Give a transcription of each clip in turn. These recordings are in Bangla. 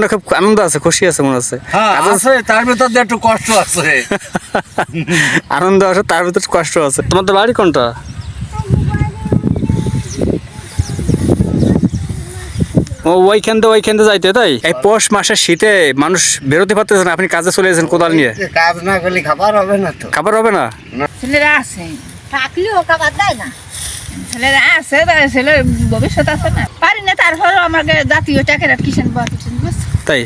মনে খুব আনন্দ আছে খুশি আছে মনে হচ্ছে। হ্যাঁ আছে তার ভিতর একটু কষ্ট আছে। আনন্দ আছে তার ভিতরে কষ্ট আছে। তোমাদের বাড়ি কোনটা? ও ওইখান দিয়ে ওইখান দিয়ে যাইতে তাই? এই পৌষ মাসের শীতে মানুষ বেরোতে পারতেছে না আপনি কাজে চলে গেছেন কোদাল নিয়ে। কাজ না করলে খাবার হবে না তো। খাবার হবে না। ছেলেরা আছে থাকলেও খাবার দেয় না। ছেলেরা আছে ছেলের ভবিষ্যৎ আছে না। পারি না আমাকে জাতীয় চাকরি কিষেন তাই?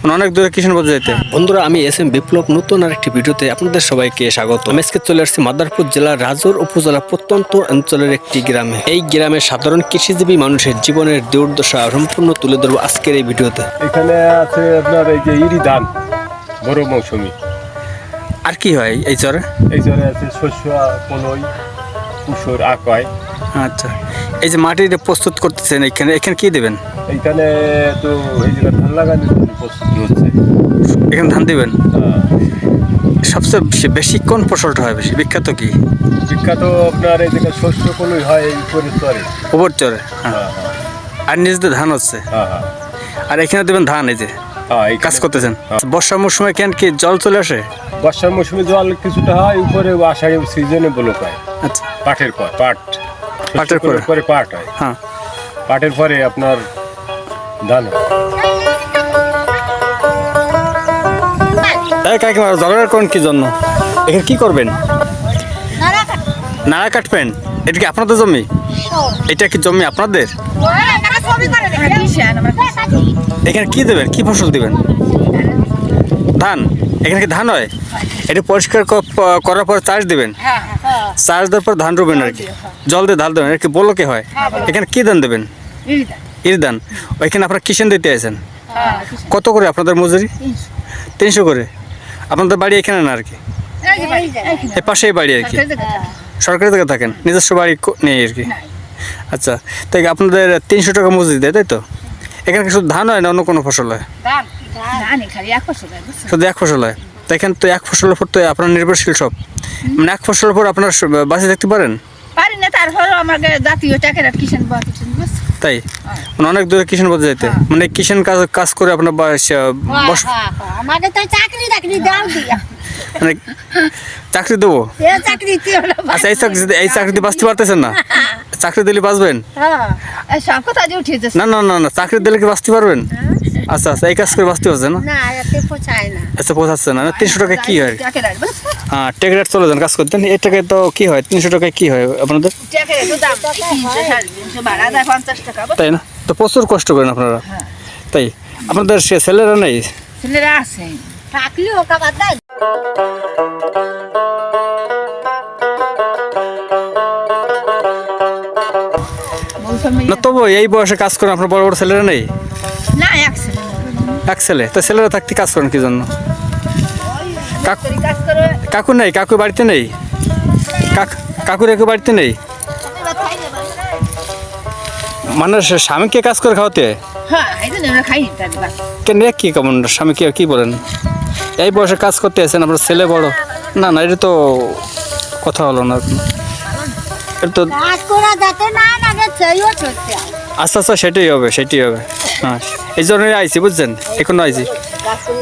মানে অনেক দূরে কিষানগঞ্জ যেতে বন্ধুরা আমি এস এম বিপ্লব নতুন আর একটি ভিডিওতে আপনাদের সবাইকে স্বাগত। আমি আজকে চলে আসছি মাদারপুর জেলার রাজৌর উপজেলা প্রত্যন্ত অঞ্চলের একটি গ্রামে। এই গ্রামে সাধারণ কৃষিজীবী মানুষের জীবনের দুর্দশা সম্পূর্ণ তুলে ধরবো আজকের এই ভিডিওতে। এখানে আছে আপনার এই যে ইরি ধান বড় মৌসুমি। আর কি হয় এই চরে? এই জন্য আছে শস্য পলই কুসর আকয়। আচ্ছা। এই যে মাটিটা প্রস্তুত করতেছেন এখানে এখানে কি দেবেন? এইখানে তো এই জায়গায় ধান লাগানোর জন্য প্রস্তুতি হচ্ছে। এখানে ধান দেবেন? সবচেয়ে বেশি- কোন ফসলটা হয় বেশি? বিখ্যাত কি? বিখ্যাত আপনার এই জায়গায় শস্য পলই হয় এই পরিস্তরে গোবর চরে হ্যাঁ। হ্যাঁ হ্যাঁ। আর নিজেদের ধান হচ্ছে? হ্যাঁ হ্যাঁ। আর এখানে দেবেন ধান এই যে? হ্যাঁ কাজ করতেছেন? হ্যাঁ। বর্ষার মৌসুমে কেন কি জল চলে আসে? বর্ষার মৌসুমে জল কিছুটা হয় উপরে আষাঢ়ি সিজনে বলো পায় আচ্ছা। পাটের পর পাট। পাটের পরে? পাট হয়। হ্যাঁ। পাটের পরে আপনার ধান হয়। কাকিমা ঝগড়া করেন কি জন্য? এখানে কি করবেন? নাড়া কাটবেন। এটা কি আপনাদের জমি? এটা কি জমি আপনাদের? আমরা কিষান আমরা এখানে কি দেবেন? কি ফসল দিবেন? ধান? এখানে কি ধান হয়? এটা পরিষ্কার করার পর চাষ দেবেন? হ্যাঁ হ্যাঁ চাষ দেওয়ার পর ধান রোবেন আর কি। জল দিয়ে ধান দেবেন আর কি বলো কি হয় এখানে কি ধান দেবেন? ইরিদা ইর ধান। ওইখানে আপনারা কিষেন দিতে আছেন হ্যাঁ কত করে আপনাদের মজুরি? তিনশো। করে। আপনাদের বাড়ি এখানে না আর কি? পাশেই বাড়ি আর কি। সরকারি জায়গা থাকেন। নিজস্ব বাড়ি নেই আর কি? আচ্ছা তাই আপনাদের তিনশো টাকা মজুরি দেয় তাই তো? এখানে কি শুধু ধান হয় না অন্য কোনো ফসল হয়? হয়? শুধু এক ফসল হয়। তো এখানে তো এক ফসলের উপর তো আপনার নির্ভরশীল সব। মানে এক ফসলের উপর আপনার বাঁচে থাকতে পারেন? পারি না তারপরেও আমাকে জাতীয় কিষেন বুঝছ? তাই? মানে অনেক দূরে কিষান বলতে যেতে মানে কিষান কাজ কাজ করে আপনার আমাকে তো চাকরি টাকরি দাও দিয়া। মানে চাকরি দেবো? চাকরি আচ্ছা এই চাকরি এই চাকরি দিয়ে বাঁচতে পারতেছেন না? চাকরি দিলে বাঁচবেন? হ্যাঁ। না না না না চাকরি দিলে কি বাঁচতে পারবেন? আচ্ছা আচ্ছা এই কাজ করে বাঁচতে পারছে না? আচ্ছা পোষাচ্ছে না। তিনশো টাকা কি হয়? হ্যাঁ টেকরাট চলে যান কাজ করতেন। এই টাকায় তো কি হয়? তিনশো টাকায় কি হয় আপনাদের? তাই না? তো প্রচুর কষ্ট করেন আপনারা। তাই আপনাদের সে ছেলেরা নেই? ছেলেরা আছে। থাকলেও খাবার দেয় না। তবু এই বয়সে কাজ করেন আপনার বড় বড় ছেলেরা নেই? এক ছেলে? তো ছেলেরা থাকতে কাজ করেন কি জন্য? কাক- নেই? কাকু বাড়িতে নেই? কাক কাকুর একু বাড়িতে নেই? মানে স্বামীকে কাজ করে খাওয়াতে? কেন কি কেমন? স্বামীকে কি বলেন? এই বয়সে কাজ করতে আছেন আপনার ছেলে বড়। না না, এটা তো কথা হলো না। এটা তো হয়। আস্তে আস্তে সেটাই হবে সেটাই হবে। হ্যাঁ এই জন্যই আইছি, বুঝছেন? এখনও আইছি।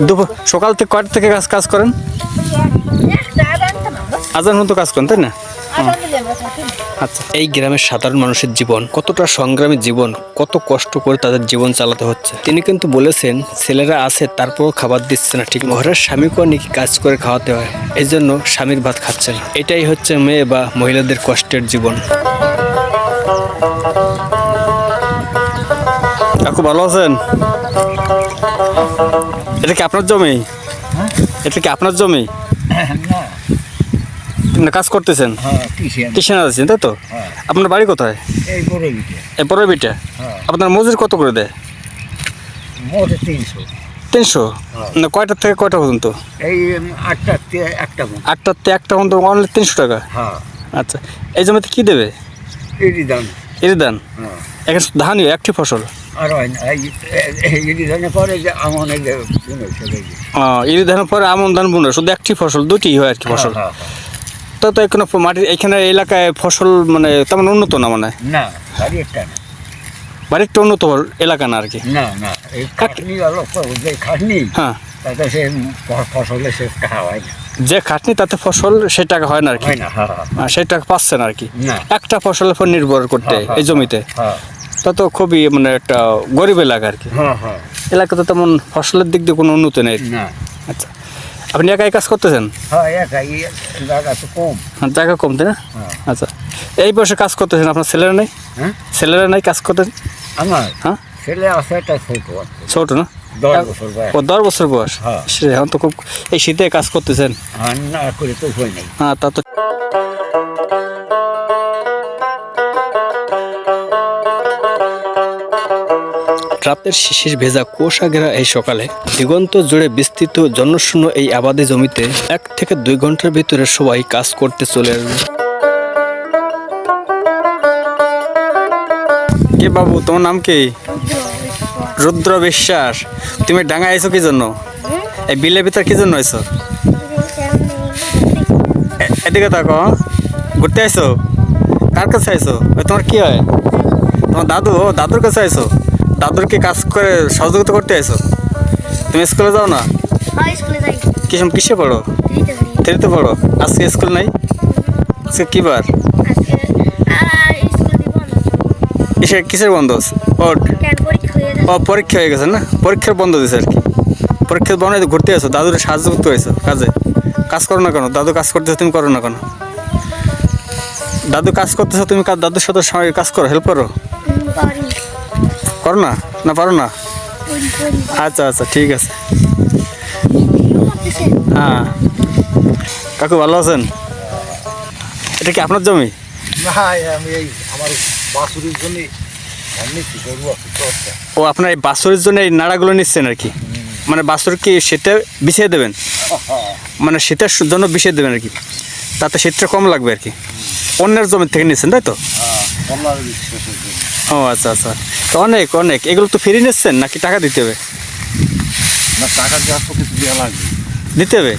দুপুর, সকাল থেকে কয়টা থেকে কাজ কাজ করেন? আজান মতো কাজ করেন, তাই না? না। আচ্ছা। এই গ্রামের সাধারণ মানুষের জীবন, কতটা সংগ্রামী জীবন, কত কষ্ট করে তাদের জীবন চালাতে হচ্ছে। তিনি কিন্তু বলেছেন, ছেলেরা আছে, তারপরও খাবার দিচ্ছে না, ঠিক ঘরের স্বামীকেও নাকি কাজ করে খাওয়াতে হয় এই জন্য স্বামীর ভাত খাচ্ছে না এটাই হচ্ছে মেয়ে বা মহিলাদের কষ্টের জীবন। কাকু ভালো আছেন? এটা কি আপনার জমি? এটা কি আপনার জমি? না কাজ করতেছেন? হ্যাঁ কিসেন কিষান আছেন তাই তো? আপনার বাড়ি কোথায়? এই বড় বিটে এই বড় বিটা হ্যাঁ আপনার মজুরি কত করে দেয়? তিনশো। না কয়টার থেকে কয়টা পর্যন্ত? এই আটটা একটা আটটার থেকে একটা পর্যন্ত অনলি তিনশো টাকা? আচ্ছা এই জমিতে কী দেবে? এর ধান হ্যাঁ। এখানে ধানই একটি ফসল? আর হয় না ইরি ধানের পরে যে আমন। ইরি ধানের পরে ধান বুনো শুধু একটি ফসল দুটি হয় আর কি ফসল। হ্যাঁ, হ্যাঁ, তো তো এখানে মাটির এখানে এলাকায় ফসল মানে তেমন উন্নত না মানে? না বাড়ি একটা না। বাড়ি একটু উন্নত এলাকা না আর কি? না না এই খাটনি যে খাটনি হ্যাঁ। তাতে সে ফসলে সে টাকা হয় না। যে খাটনি তাতে ফসল সে টাকা হয় না আর কি? হয় হ্যাঁ সেই টাকা পাচ্ছেন আর কি? একটা ফসলের উপর নির্ভর করতে হ্যাঁ, এই জমিতে? হ্যাঁ। তা তো খুবই মানে একটা গরিব এলাকা আর কি। হ্যাঁ হ্যাঁ। এলাকাতে তেমন ফসলের দিক দিয়ে কোনো উন্নতি নেই আচ্ছা। আপনি একাই কাজ করতেছেন? হ্যাঁ জায়গা কম। তাই না? আচ্ছা। এই বয়সে কাজ করতেছেন আপনার ছেলেরা নেই? হ্যাঁ? ছেলেরা নাই কাজ করতে হ্যাঁ? ছেলে আছে একটা ছোট ছোট না? দশ বছর বয়স। ও দশ বছর বয়স? হ্যাঁ। সে এখন তো খুব এই শীতে কাজ করতেছেন? হ্যাঁ তা তো রাতের শিশির ভেজা কুয়াশা ঘেরা এই সকালে দিগন্ত জুড়ে বিস্তৃত জনশূন্য এই আবাদি জমিতে এক থেকে দুই ঘণ্টার ভিতরে সবাই কাজ করতে চলে আসবে। কে বাবু, তোমার নাম কি? রুদ্র বিশ্বাস। তুমি ডাঙা আইছো কি জন্য? এই বিলের ভিতর কি জন্য আইছো? এদিকে তাকো হ্যাঁ? ঘুরতে আইছো? কার কাছে আইছো? তোমার কি হয়? তোমার দাদু? দাদুর কাছে আইছো? দাদুর কি কাজ করে সহযোগিতা করতে আইছো? তুমি স্কুলে যাও না? কিসম কিসে পড়ো? থ্রিতে পড়ো। আজকে স্কুল নাই? আজকে কি বার? কিসের কিসের বন্ধ আছে? ও ও পরীক্ষা হয়ে গেছে না? পরীক্ষার বন্ধ দিয়েছে আর কি। পরীক্ষার বন্ধ হয়ে ঘুরতে আসো দাদুর সাহায্য করতে হয়েছো কাজে? কাজ করো না কেন? দাদু কাজ করতেছো তুমি করো না কেন? দাদু কাজ করতেছো তুমি কাজ দাদুর সাথে কাজ করো হেল্প করো। করো না? না পারো না? আচ্ছা আচ্ছা ঠিক আছে। হ্যাঁ। কাকু ভালো আছেন? এটা কি আপনার জমি? বাসুরির ও আপনার এই বাছুরের জন্য এই নাড়াগুলো নিচ্ছেন আর কি? মানে বাছুর কি শীতে বিছিয়ে দেবেন? মানে শীতের জন্য বিছিয়ে দেবেন আর কি? তাতে শীতটা কম লাগবে আর কি? অন্যের জমি থেকে নিচ্ছেন তাই তো? জন্য। ও আচ্ছা আচ্ছা। তো অনেক অনেক। এগুলো তো ফ্রি নিচ্ছেন নাকি টাকা দিতে হবে? না টাকা দেওয়ার তো কিছু দেওয়া লাগবে। দিতে হবে?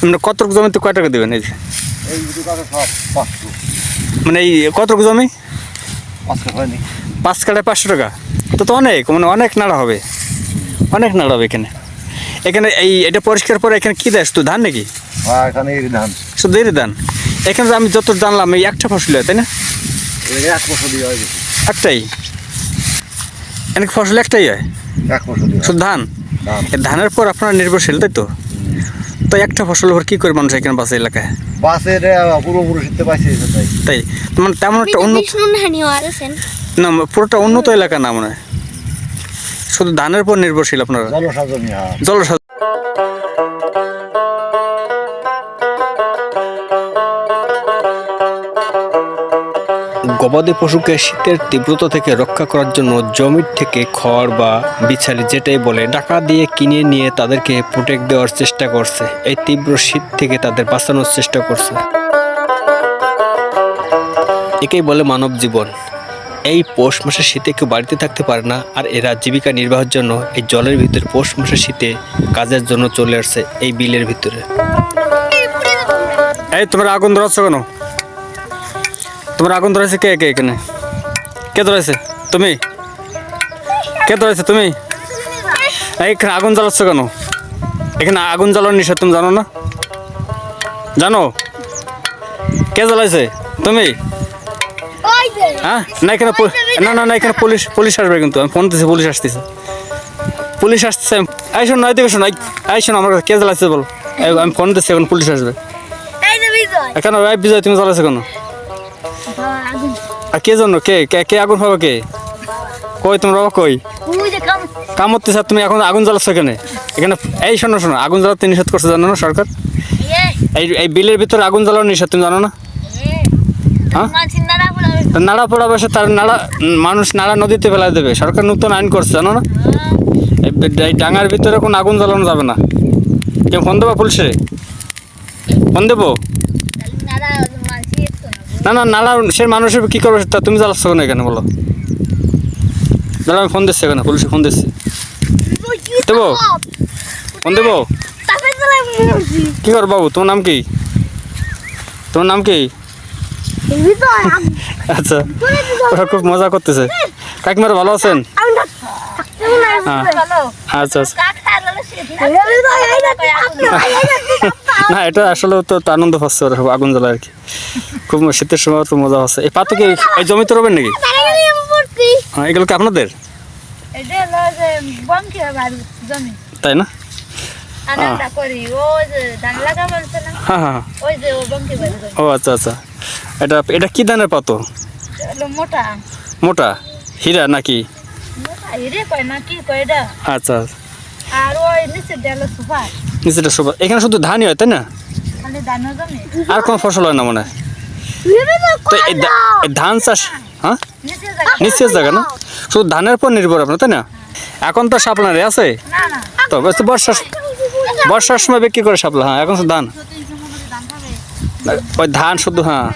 মানে কতটুকু জমিতে কয় টাকা দেবেন এই যে? এই দুটো সব পাঁচশো। মানে এই কতটুকু জমি? পাঁচ কাটায় পাঁচশো টাকা। তো তো অনেক মানে অনেক নাড়া হবে। অনেক নাড়া হবে এখানে। এখানে এই এটা পরিষ্কার পরে এখানে কী দেয়? শুধু ধান নাকি? হ্যাঁ এখানে ধান। শুধু এরই ধান। এখানে আমি যত জানলাম এই একটা ফসল হয় তাই না? এক দিয়ে হয় একটাই? এখানে ফসল একটাই হয়। শুধু ধান? ধান। ধানের পর আপনার নির্ভরশীল তাই তো? তো একটা ফসল ওপর কী করে মানুষ এখানে বাসে এলাকায়? বাসের পুরোপুরি শিখতে পাইছে তাই তাই? মানে তেমন একটা উন্নত না পুরোটা উন্নত এলাকা না মনে হয়। শুধু ধানের পর নির্ভরশীল আপনারা? জলসাজনী গবাদি পশুকে শীতের তীব্রতা থেকে রক্ষা করার জন্য জমির থেকে খড় বা বিছালি যেটাই বলে, টাকা দিয়ে কিনে নিয়ে তাদেরকে প্রোটেক্ট দেওয়ার চেষ্টা করছে। এই তীব্র শীত থেকে তাদের বাঁচানোর চেষ্টা করছে। একেই বলে মানব জীবন। এই পৌষ মাসের শীতে কেউ বাড়িতে থাকতে পারে না, আর এরা জীবিকা নির্বাহের জন্য এই জলের ভিতরে পৌষ মাসের শীতে কাজের জন্য চলে আসছে এই বিলের ভিতরে। এই, তোমার আগুন ধরাচ্ছ কেন? তোমার আগুন ধরেছে কে কে এখানে? কে ধরেছে? তুমি? কে ধরেছে? তুমি? এখানে আগুন জ্বালাচ্ছ কেন? এখানে আগুন জ্বালানোর নিষেধ তুমি জানো না? জানো? কে জ্বালাইছে? তুমি? হ্যাঁ? না এখানে না না না এখানে পুলিশ পুলিশ আসবে কিন্তু। আমি ফোন দিচ্ছি পুলিশ আসতেছে। পুলিশ আসতেছে। এই শোন নয় দিকে শোন এই শোন আমার কে জ্বালাইছে বল। আমি ফোন দিচ্ছি এখন পুলিশ আসবে। কেন এই বিজয় তুমি জ্বালাইছো কেন? আর কে জন্য কে? কে কে আগুন পাবে কে? কই তোমার বাবা কই? কাম হচ্ছে স্যার তুমি এখন আগুন জ্বালাচ্ছ এখানে। এখানে এই শোনো শোনো আগুন জ্বালাতে নিষেধ করছে জানো না সরকার? এই এই বিলের ভিতরে আগুন জ্বালানো নিষেধ তুমি জানো না? হ্যাঁ? নাড়া পোড়া বসে তার নাড়া মানুষ নাড়া নদীতে ফেলা দেবে। সরকার নতুন আইন করছে জানো না? এই এই ডাঙার ভিতরে কোনো আগুন জ্বালানো যাবে না। কেউ ফোন দেবো পুলিশে ফোন দেবো? না না নাড়া সে মানুষের কী করবে তা তুমি জ্বালাচ্ছ কেন এখানে বলো? দাঁড়া আমি ফোন দিচ্ছি এখানে, পুলিশে ফোন দিচ্ছি। দেবো? ফোন দেবো? কী কর বাবু, তোমার নাম কি? তোমার নাম কি? আচ্ছা ওরা খুব মজা করতেছে। কাকিমারা ভালো আছেন? হ্যাঁ আচ্ছা আচ্ছা। না, এটা আসলে তো তো আনন্দ পাচ্ছে ওরা, আগুন জ্বলা আর কি। খুব শীতের সময় তো মজা আছে। এই পাতো কি? এই জমিতে রবেন নাকি? হ্যাঁ এগুলো কি আপনাদের? তাই না? ও হ্যাঁ হ্যাঁ হ্যাঁ। ও আচ্ছা আচ্ছা। এটা এটা কি ধানের পাতো? মোটা। মোটা? হীরা নাকি? আচ্ছা। সুপার। নিচেটা সব এখানে শুধু ধানই হয় তাই না? আর কোনো ফসল হয় না মনে হয়? তো এই ধান চাষ হ্যাঁ? নিচে জায়গা না? শুধু ধানের পর নির্ভর আপনার তাই না? এখন তো শাপলারে আছে? না না। তো বর্ষার বর্ষার সময় বিক্রি করে শাপলা হ্যাঁ এখন শুধু ধান। ওই ধান শুধু হ্যাঁ।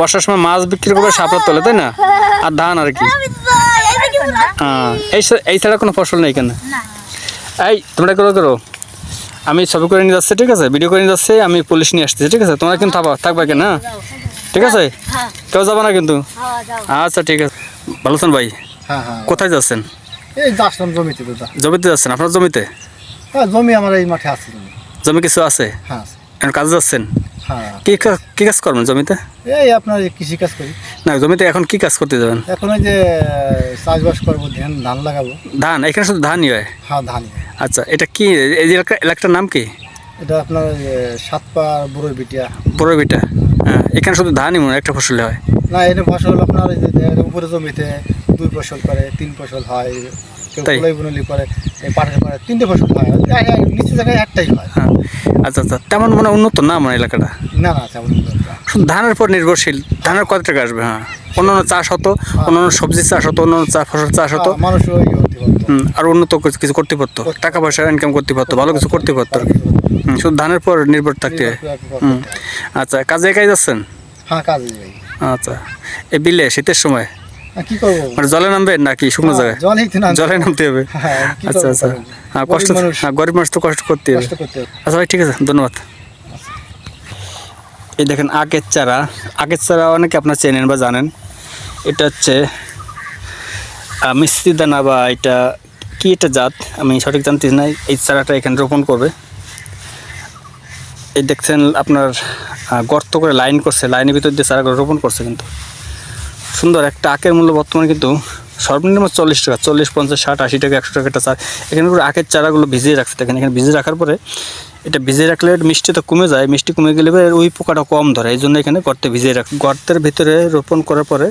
বর্ষার সময় মাছ বিক্রি করে শাপলা তোলে তাই না? আর ধান আর কি। হ্যাঁ এই এই ছাড়া কোনো ফসল নেই কেন এই তোমরা করো করো। আমি ছবি করে নিয়ে যাচ্ছি ঠিক আছে? ভিডিও করে নিয়ে যাচ্ছি আমি পুলিশ নিয়ে আসতেছি ঠিক আছে? তোমরা কিন্তু থাকবা থাকবা কেন? হ্যাঁ ঠিক আছে? কেউ যাবে না কিন্তু? আচ্ছা ঠিক আছে। ভালো আছেন ভাই? হ্যাঁ হ্যাঁ। কোথায় যাচ্ছেন? এই যাচ্ছিলাম জমিতে জমিতে যাচ্ছেন? আপনার জমিতে? হ্যাঁ জমি আমার এই মাঠে আছে। জমি কিছু আছে? হ্যাঁ কাজে যাচ্ছেন? হ্যাঁ। কি কি কাজ করবেন জমিতে? এই আপনার এই কৃষিকাজ করি। না জমিতে এখন কি কাজ করতে যাবেন? এখন ওই যে চাষবাস করব ধান ধান লাগাবো। ধান? এখানে শুধু ধানই হয়? হ্যাঁ ধান আচ্ছা এটা কি এই যে এলাকা- এলাকাটার নাম কি? এটা আপনার ওই যে সাতপা বুড়ো বিটিয়া বড় বিটা হ্যাঁ এখানে শুধু ধানই মনে হয়, একটা ফসল হয়। না এটা ফসল আপনার যে উপরে জমিতে দুই ফসল করে তিন ফসল হয়। কেউ তাই? বুনলি করে পাটের করে তিনটে ফসল হয় নিচু জায়গায় একটাই হয়। হ্যাঁ আচ্ছা আচ্ছা। তেমন মানে উন্নত না মানে এলাকাটা? না না তেমন শুধু ধানের পর নির্ভরশীল। ধানের কত টাকা আসবে হ্যাঁ? অন্যান্য চাষ হতো অন্যান্য সবজি চাষ হতো অন্যান্য চা ফসল চাষ হতো। হ্যাঁ, মানুষ আর উন্নত কিছু- করতে পারতো। টাকা পয়সা ইনকাম করতে পারতো ভালো কিছু করতে পারতো। শুধু ধানের পর নির্ভর থাকতে। হুম। আচ্ছা কাজে একাই যাচ্ছেন? হ্যাঁ কাজে আচ্ছা। এই বিলে শীতের সময়? কি করব? মানে জলে নামবেন নাকি শুকনো হ্যাঁ, জায়গায়? জলে নামতে হবে। হ্যাঁ, আচ্ছা আচ্ছা। হ্যাঁ কষ্ট হ্যাঁ গরিব মানুষ তো কষ্ট করতে হবে। আচ্ছা ভাই ঠিক আছে ধন্যবাদ। এই দেখেন আখের চারা। আখের চারা অনেকে আপনার চেনেন বা জানেন। এটা হচ্ছে আহ, দানা বা এটা কি এটা জাত? আমি সঠিক জানতে না। এই চারাটা এখানে রোপণ করবে। এই দেখছেন আপনার গর্ত করে লাইন করছে। লাইনের ভিতর দিয়ে চারাগুলো রোপণ করছে কিন্তু। সুন্দর, একটা আখের মূল্য বর্তমানে কিন্তু সর্বনিম্ন চল্লিশ টাকা, চল্লিশ, পঞ্চাশ, ষাট, আশি টাকা, একশো টাকা একটা চার। এখানে করে আখের চারাগুলো ভিজিয়ে রাখছে, দেখেন, এখানে ভিজিয়ে রাখার পরে এটা ভিজিয়ে রাখলে মিষ্টি তো কমে যায়, মিষ্টি কমে গেলে ওই পোকাটা কম ধরে, এই জন্য এখানে গর্তে ভিজিয়ে রাখ, গর্তের ভিতরে রোপণ করার পরে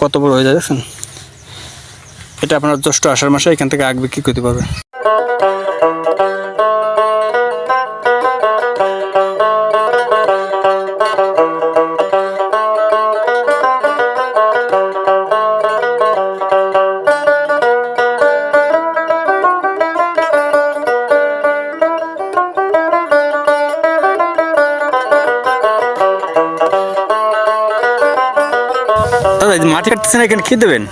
কত বড় হয়ে যায় দেখছেন? এটা আপনার জ্যৈষ্ঠ আষাঢ় মাসে এখান থেকে আগ বিক্রি করতে পারবে। কাটতেছেন এখানে কি দেবেন?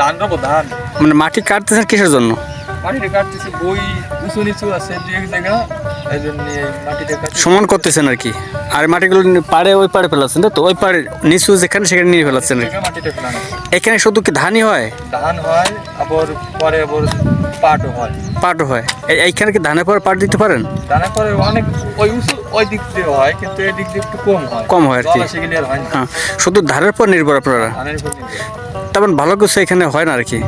ধান রবো ধান। মানে মাটি কাটতেছেন কিসের জন্য? কাটতেছে বই উঁচু নিচু আছে দু এক জায়গা এই জন্য এই সমান করতেছেন আর কি। আর মাটিগুলো পাড়ে ওই পাড়ে ফেলাচ্ছেন তো? ওই পাড়ে নিচু যেখানে সেখানে নিয়ে ফেলাচ্ছেন এখানে শুধু কি ধানই হয়? ধান হয় আবার পরে আবার পাটও হয়। পাটও হয়। এইখানে কি ধানের পর পাট দিতে পারেন? ধানের পরে অনেক ওই উঁচু ওই দিক দিয়ে হয় কিন্তু এই দিক দিয়ে একটু কম হয়। কম হয় আর কি। হয় শুধু ধানের পর নির্ভর আপনারা। তেমন ভালো কিছু এখানে হয় না আর কি?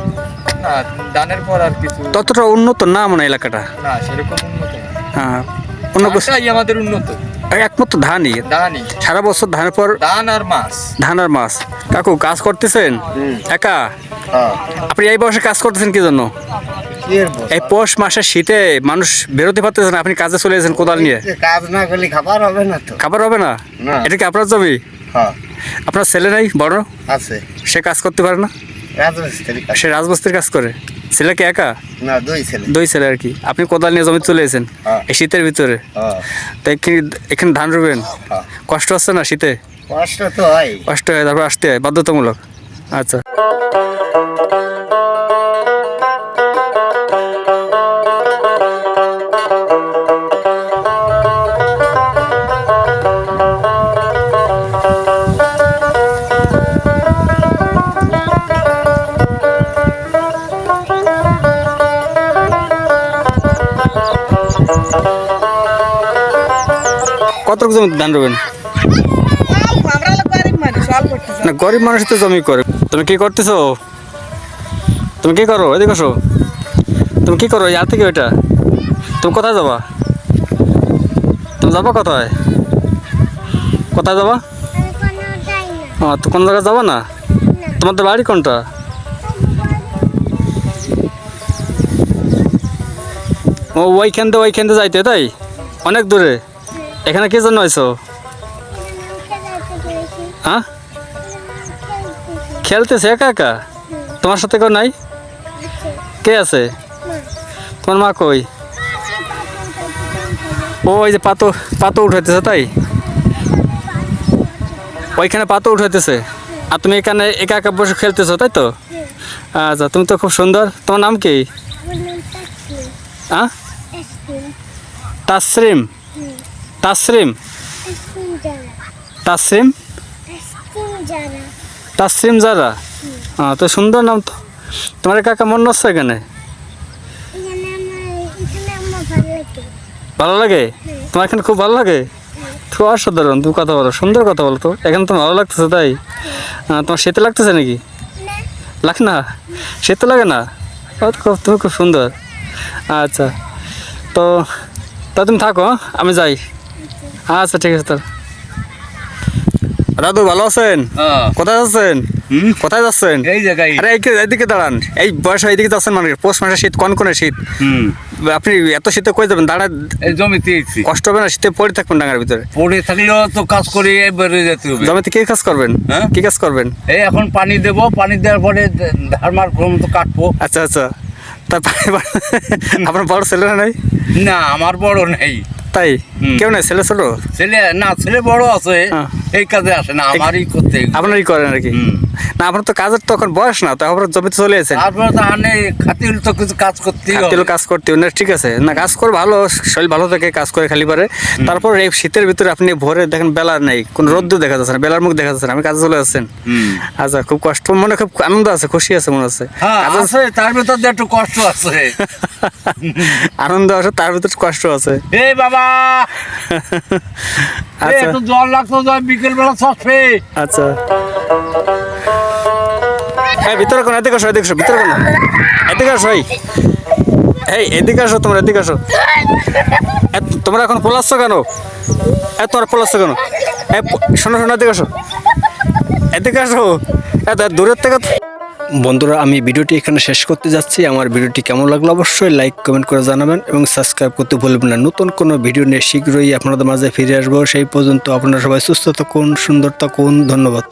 ধানের পর আর কিছু ততটা উন্নত না মনে হয় এলাকাটা? না সেরকম উন্নত হ্যাঁ অন্য কিছু আমাদের উন্নত। একমাত্র ধানই। ধানই। সারা বছর ধানের পর ধান আর মাছ। ধান আর মাছ। কাকু কাজ করতেছেন? একা? হ্যাঁ। আপনি এই বয়সে কাজ করতেছেন কি জন্য? এই পৌষ মাসের শীতে মানুষ বেরোতে পারতেছে না আপনি কাজে চলে গেছেন কোদাল নিয়ে। কাজ না করলে খাবার হবে না তো। খাবার হবে না। এটা কি আপনার জমি? হ্যাঁ। আপনার ছেলে নাই বড়? আছে। সে কাজ করতে পারে না? সে রাজবস্তির কাজ করে। ছেলে কি একা? না দুই ছেলে। দুই ছেলে আর কি। আপনি কোদাল নিয়ে জমি চলে এসেছেন? হ্যাঁ। এই শীতের ভিতরে? তো তাই এখানে এখানে ধান রুবেন হ্যাঁ। কষ্ট হচ্ছে না শীতে? কষ্ট তো হয়। কষ্ট হয় তারপর আসতে হয় বাধ্যতামূলক। আচ্ছা। কতটুকু জমি ধান রবেন না, গরিব মানুষ তো জমি করে। তুমি কি করতেছো? তুমি কি করো? এদিকে আসো। তুমি কি করো? ইয়ার থেকে ওইটা? তুমি কোথায় যাবা? তুমি যাবা কোথায়? কোথায় যাবা? ও, তো কোন জায়গায় যাবা না? তোমাদের বাড়ি কোনটা? ও, ওইখান দিয়ে ওইখান দিয়ে যাইতে তাই? অনেক দূরে। এখানে কি জন্য আইছো হ্যাঁ? খেলতেছে একা একা? তোমার সাথে কেউ নাই? কে আছে? তোমার মা কই? ও ওই যে পাতো পাতো উঠাইতেছে তাই? ওইখানে পাতো উঠাইতেছে। আর তুমি এখানে একা একা বসে খেলতেছো তাই তো? আচ্ছা তুমি তো খুব সুন্দর। তোমার নাম কি? হ্যাঁ? তাসরিম তাসরিম। তাসরিম? তাসরিম জারা হ্যাঁ তো সুন্দর নাম তো। তোমার কাকা মন হচ্ছে এখানে ভালো লাগে? তোমার এখানে খুব ভালো লাগে? খুব অসাধারণ। তুমি কথা বলো সুন্দর কথা বলো তো। এখানে তো ভালো লাগতেছে তাই? তোমার শীতে লাগতেছে নাকি? লাগ না? শীত লাগে না? তুমি খুব সুন্দর। আচ্ছা। তো তা তুমি থাকো হ্যাঁ? আমি যাই। আচ্ছা ঠিক আছে তাহলে। দাদু ভালো আছেন? হ্যাঁ কোথায় যাচ্ছেন? হুম? কোথায় যাচ্ছেন? এই জায়গায় আরে এইকে এইদিকে দাঁড়ান। এই বয়স এইদিকে যাচ্ছেন মানে পৌষ মাসে শীত কোন কোন শীত? আপনি এত শীতে কই যাবেন? দাঁড়া এই জমিতে কষ্ট হবে না শীতে পড়ে থাকবেন ডাঙার ভিতরে। পড়ে থাকলেও তো কাজ করে বেরোয় যেতে হবে। জমিতে কি কাজ করবেন? হ্যাঁ? কি কাজ করবেন? এই এখন পানি দেবো পানি দেওয়ার পরে ধারমার মতো কাটবো। আচ্ছা আচ্ছা। তারপরে আপনার বড় ছেলেরা নাই? না আমার বড় নেই। তাই? কেমন কেউ নাই? ছেলে ছোট? ছেলে না ছেলে বড় আছে। হ্যাঁ। এই কাজে আসে না আমারই করতে আপনারই করেন আর কি? না আপনার তো কাজের তো এখন বয়স না তো আপনার জমিতে চলে এসেছেন তারপরে তো আনে খাতিল তো কিছু কাজ করতেই হবে। খাতিল কাজ করতে না ঠিক আছে। না কাজ করে ভালো শরীর ভালো থাকে কাজ করে খালি পারে। তারপর এই শীতের ভিতরে আপনি ভোরে দেখেন বেলা নেই কোনো রোদ্দু দেখা যাচ্ছে না বেলার মুখ দেখা যাচ্ছে না আমি কাজে চলে আসছেন। আচ্ছা খুব কষ্ট মনে খুব আনন্দ আছে খুশি আছে মনে হচ্ছে হ্যাঁ আছে তার ভিতর একটু কষ্ট আছে। আনন্দ আছে তার ভিতরে কষ্ট আছে। এই বাবা! জল লাগতো বিকেল বেলা সসপে আচ্ছা। এই ভিতরে কোন এদিকে আসো এদিকে আসো ভিতরে কোন? এদিকে আসো এই। এদিকে আসো তোমরা এদিকে আসো। তোমরা এখন পলাচ্ছ কেন? এ তোমরা পলাচ্ছ কেন? শোনো শোনো এদিকে আসো। এদিকে আসো। এ দা- দূরের থেকে বন্ধুরা, আমি ভিডিওটি এখানে শেষ করতে যাচ্ছি। আমার ভিডিওটি কেমন লাগল অবশ্যই লাইক কমেন্ট করে জানাবেন এবং সাবস্ক্রাইব করতে ভুলবেন না। নতুন কোনো ভিডিও নিয়ে শীঘ্রই আপনাদের মাঝে ফিরে আসব। সেই পর্যন্ত আপনারা সবাই সুস্থ থাকুন, সুন্দর থাকুন। ধন্যবাদ।